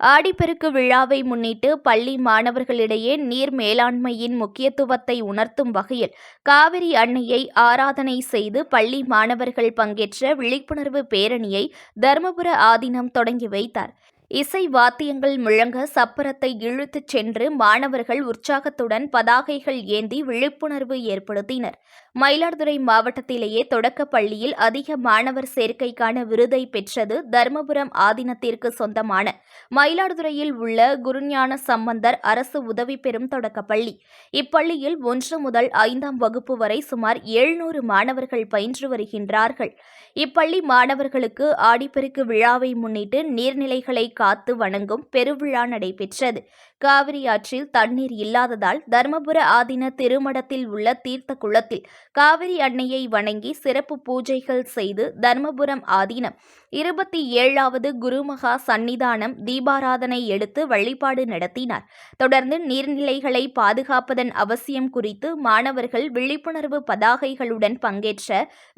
ஆடிப்பெருக்கு விழாவை முன்னிட்டு பள்ளி மாணவர்களிடையே நீர் மேலாண்மையின் முக்கியத்துவத்தை உணர்த்தும் வகையில் காவிரி அன்னையை ஆராதனை செய்து பள்ளி மாணவர்கள் பங்கேற்ற விழிப்புணர்வு பேரணியை தருமபுர ஆதீனம் தொடங்கி வைத்தார். இசை வாத்தியங்கள் முழங்க சப்பரத்தை இழுத்துச் சென்று மாணவர்கள் உற்சாகத்துடன் பதாகைகள் ஏந்தி விழிப்புணர்வு ஏற்படுத்தினர். மயிலாடுதுறை மாவட்டத்திலேயே தொடக்க பள்ளியில் அதிக மாணவர் சேர்க்கைக்கான விருதை பெற்றது தருமபுரம் ஆதீனத்திற்கு சொந்தமான மயிலாடுதுறையில் உள்ள குருஞான சம்பந்தர் அரசு உதவி பெறும் தொடக்கப்பள்ளி இப்பள்ளியில் ஒன்று முதல் ஐந்தாம் வகுப்பு வரை சுமார் எழுநூறு மாணவர்கள் பயின்று வருகின்றார்கள். இப்பள்ளி மாணவர்களுக்கு ஆடிப்பெருக்கு விழாவை முன்னிட்டு நீர்நிலைகளை காத்து வணங்கும் பெருவிழா நடைபெற்றது. காவிரி ஆற்றில் தண்ணீர் இல்லாததால் தர்மபுர ஆதீன திருமடத்தில் உள்ள தீர்த்த குளத்தில் காவிரி அன்னையை வணங்கி சிறப்பு பூஜைகள் செய்து தர்மபுரம் ஆதீனம். இருபத்தி ஏழாவது குருமகா சந்நிதானம் தீபாராதனை எடுத்து வழிபாடு நடத்தினார். தொடர்ந்து நீர்நிலைகளை பாதுகாப்பதன் அவசியம் குறித்து மாணவர்கள் விழிப்புணர்வு பதாகைகளுடன் பங்கேற்ற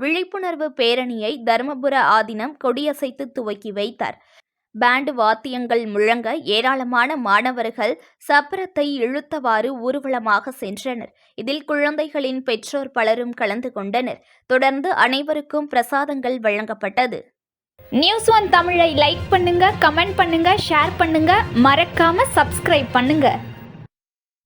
விழிப்புணர்வு பேரணியை தர்மபுர ஆதீனம் கொடியசைத்து துவக்கி வைத்தார். பேண்டு வாத்தியங்கள் முழங்க ஏராளமான மாணவர்கள் சப்பரத்தை இழுத்தவாறு ஊர்வலமாக சென்றனர். இதில் குழந்தைகளின் பெற்றோர் பலரும் கலந்து கொண்டனர். தொடர்ந்து அனைவருக்கும் பிரசாதங்கள் வழங்கப்பட்டது. நியூஸ் ஒன் தமிழை லைக் பண்ணுங்க கமெண்ட் பண்ணுங்க ஷேர் பண்ணுங்க. மறக்காம சப்ஸ்கிரைப் பண்ணுங்க.